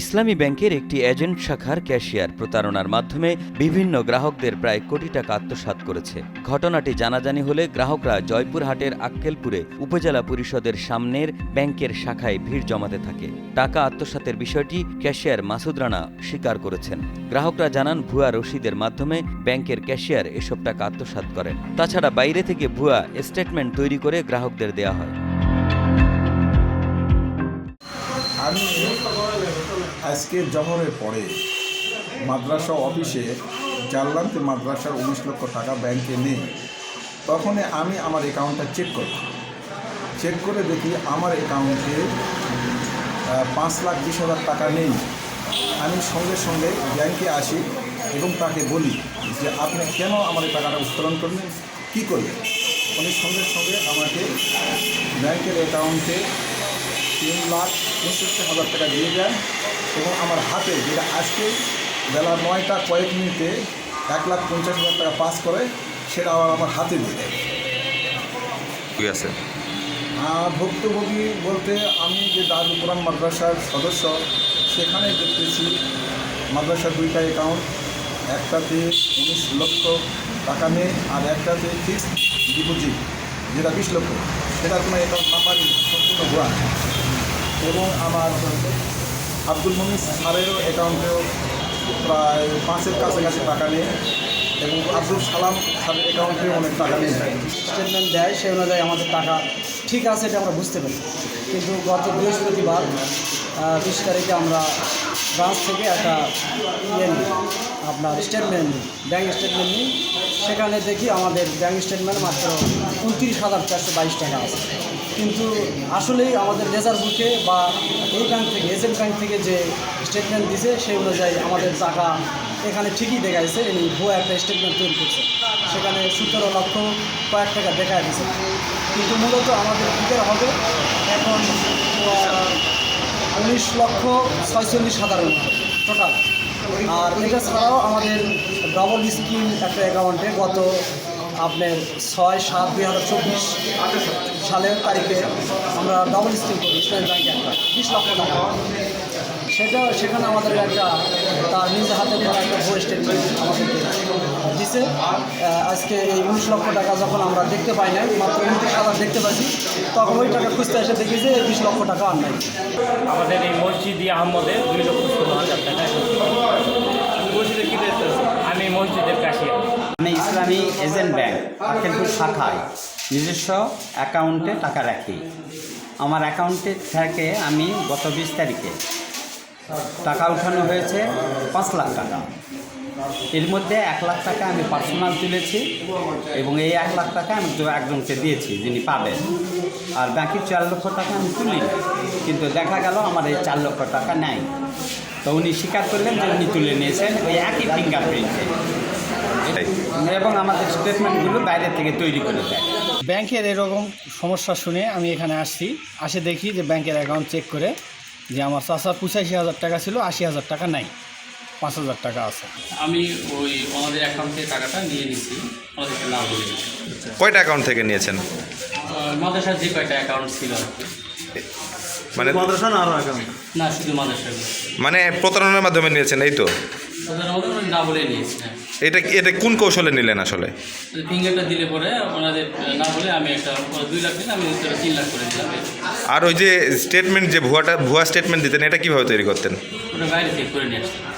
ইসলামী ব্যাংকের একটি এজেন্ট শাখার ক্যাশিয়ার প্রতারণার মাধ্যমে বিভিন্ন গ্রাহকদের প্রায় কোটি টাকা আত্মসাৎ করেছে। ঘটনাটি জানাজানি হলে গ্রাহকরা জয়পুরহাটের আক্কেলপুরে উপজেলা পরিষদের সামনের ব্যাংকের শাখায় ভিড় জমাতে থাকে। টাকা আত্মসাতের বিষয়টি ক্যাশিয়ার মাসুদ রানা স্বীকার করেছেন। গ্রাহকরা জানান, ভুয়া রসিদের মাধ্যমে ব্যাংকের ক্যাশিয়ার এসব টাকা আত্মসাৎ করেন। তাছাড়া বাইরে থেকে ভুয়া স্টেটমেন্ট তৈরি করে গ্রাহকদের দেয়া হয়। আমি আজকে জহরের পরে মাদ্রাসা অফিসে জানলাম যে মাদ্রাসার উনিশ লক্ষ টাকা ব্যাংকে নেই। তখনই আমি আমার অ্যাকাউন্টটা চেক করি চেক করে দেখি আমার অ্যাকাউন্টে পাঁচ লাখ বিশ হাজার টাকা নেই। আমি সঙ্গে সঙ্গে ব্যাংকে আসি এবং তাকে বলি যে, আপনি কেন আমার এই টাকাটা উত্তোলন করলেন? কী করলেন? উনি সঙ্গে সঙ্গে আমাকে ব্যাংকের অ্যাকাউন্টে তিন লাখ পঁয়ষট্টি হাজার টাকা দিয়ে দেন এবং আমার হাতে যেটা আজকে বেলা নয়টা কয়েক মিনিটে এক লাখ পঞ্চাশ হাজার টাকা পাস করে সেটা আবার আমার হাতে দিয়ে দেয় ঠিক আছে? ভুক্তভোগী বলতে আমি যে দারুল কোরআন মাদ্রাসার সদস্য সেখানে দেখতেছি মাদ্রাসার দুইটা অ্যাকাউন্ট একটাতে উনিশ লক্ষ টাকা নেই আর একটাতে ফিক্সড ডিপোজিট যেটা বিশ লক্ষ। সেটা কোনো অ্যাকাউন্ট নাম্বারই সম্পূর্ণ ভুয়া। এবং আমার আব্দুল মমিন স্যারেরও অ্যাকাউন্টেও প্রায় পাঁচের কাছাকাছি টাকা নেই এবং আব্দুল সালাম স্যারের অ্যাকাউন্টেও অনেক টাকা নেই। স্টেটমেন্ট দেয়, সেই অনুযায়ী আমাদের টাকা ঠিক আছে এটা আমরা বুঝতে পারি। কিন্তু গত বৃহস্পতিবার বিশ তারিখে আমরা ব্রাঞ্চ থেকে একটা ইয়ে নিই, আপনার স্টেটমেন্ট নিই ব্যাঙ্ক স্টেটমেন্ট নিই। সেখানে দেখি আমাদের ব্যাঙ্ক স্টেটমেন্ট মাত্র উনত্রিশ হাজার চারশো বাইশ টাকা আছে। কিন্তু আসলেই আমাদের লেজার বুকে বা এই ব্যাংক থেকে, এজেন্ট ব্যাংক থেকে যে স্টেটমেন্ট দিছে, সেই অনুযায়ী আমাদের টাকা এখানে ঠিকই দেখা যাচ্ছে এই ভুয়া একটা স্টেটমেন্ট তৈরি করছে। সেখানে সতেরো লক্ষ কয়েক টাকা দেখা দিয়েছে কিন্তু মূলত আমাদের কী হবে এখন উনিশ লক্ষ ছয়চল্লিশ হাজার টোটাল আর এটা ছাড়াও আমাদের ডবল স্কিম একটা অ্যাকাউন্টে গত আপনার ছয় সাত দুই হাজার চব্বিশ সালের তারিখে আমরা ডবল স্কিম করি ইসলামী ব্যাংকে একটা বিশ লক্ষ টাকা। সেটা সেখানে আমাদের একটা তার নিজ হাতে করা একটা ভুয়ো স্টেটমেন্ট আমাদেরকে দিছে। আজকে এই উনিশ লক্ষ টাকা যখন আমরা দেখতে পাই নাই মাত্র উনত্রিশ হাজার দেখতে পাচ্ছি তখন ওই টাকা খুঁজতে এসে দেখি যে বিশ লক্ষ টাকা আর নাই। আমাদের এই মসজিদ আহমদে দুই লক্ষ ষোলো হাজার টাকা। মসজিদে কি আমি মসজিদের কাশিয়া আমি ইসলামী এজেন্ট ব্যাংক আকেলপুর শাখায় নিজস্ব অ্যাকাউন্টে টাকা রাখি। আমার অ্যাকাউন্টে থেকে আমি গত বিশ তারিখে টাকা উঠানো হয়েছে পাঁচ লাখ টাকা। এর মধ্যে এক লাখ টাকা আমি পার্সোনাল তুলেছি এবং এই এক লাখ টাকা আমি একজনকে দিয়েছি যিনি পাবেন। আর বাকি চার লক্ষ টাকা আমি তুলি কিন্তু দেখা গেল আমার এই চার লক্ষ টাকা নেই। তো উনি স্বীকার করলেন যে উনি তুলে নিয়েছেন ওই একই ফিঙ্গারপ্রিন্টে এটাই এবং আমাদের স্টেটমেন্টগুলো বাইরে থেকে তৈরি করে দেয়। ব্যাংকের এরকম সমস্যা শুনে আমি এখানে আসছি। আসে দেখি যে ব্যাংকের অ্যাকাউন্ট চেক করে যে আমার চাষা পঁচাশি হাজার টাকা ছিল আশি হাজার টাকা নাই। পাঁচ হাজার টাকা আছে। আমি ওই ওনাদের অ্যাকাউন্ট থেকে টাকাটা নিয়ে নিছি। ওনাদেরকে না বলে কয়টা অ্যাকাউন্ট থেকে নিয়েছেন? মাদ্রাসার যে কয়টা অ্যাকাউন্ট ছিল আর কি। মানে না শুধু মাদ্রাসার। মানে প্রতারণার মাধ্যমে নিয়েছেন এই তো? ওদের মধ্যে আমি না বলে নিয়েছি হ্যাঁ। এটা এটা কোন কৌশলে নিলেন আসলে? ফিঙ্গারটা দিলে পরে ওনাদের না বলে আমি একটা দুই লাখ দিন আমি তিন লাখ করে দিলাম। আর ওই যে স্টেটমেন্ট যে ভুয়াটা ভুয়া স্টেটমেন্ট দিতেন এটা কীভাবে তৈরি করতেন? ওটা বাইরে চেক করে নিয়ে আসলাম